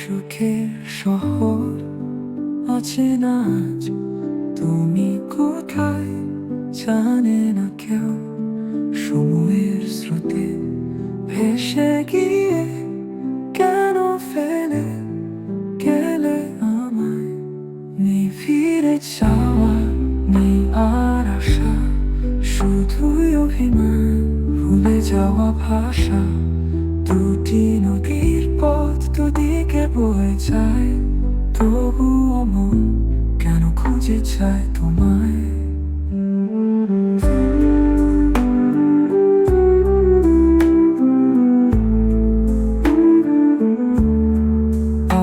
সুখের শহর অচেনা আজ? তুমি কোথায়? জানে না কেউ। সময়ের স্রোতে ভেসে গিয়ে কেন ফেলে? গেলে আমায় নেই ফিরে যাওয়া নেই আর আশা। শুধুই অভিমান, ভুলে যাওয়া ভাষা। দুটি নদীর পথ দুদিকে বয়ে যায়, তবুও মন কেন খুঁজে চায় তোমায়?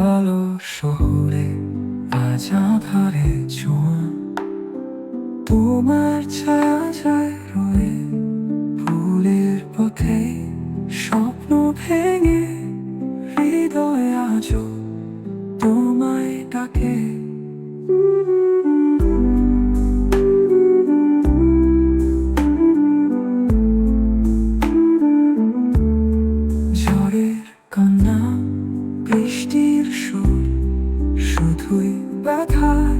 আলো শহরে তোমার ছায়া যায় তোমায় ডাকে। ঝড়ের কান্না বৃষ্টির সুর, শুধুই ব্যথায়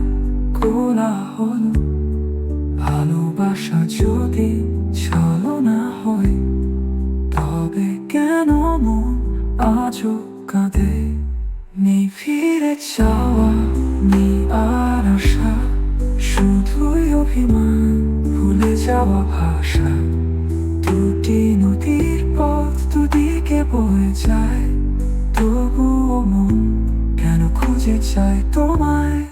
কোলাহল। ভালোবাসা যদি ছলনা হয়, তবে কেন মন আজও কাঁদে? নেই ফিরে আশা, শুধুই অভিমান, ভুলে যাওয়া ভাষা। দুটি নদীর পথ দুদিকে বয়ে যায় কেন খুঁজে চায় তোমায়?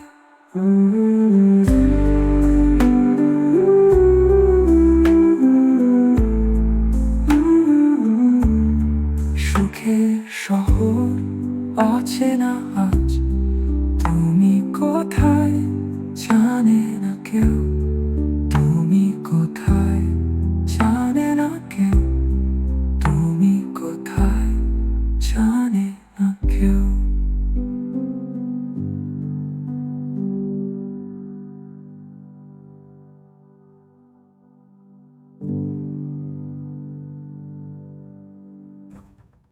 সুখের শহর অচেনা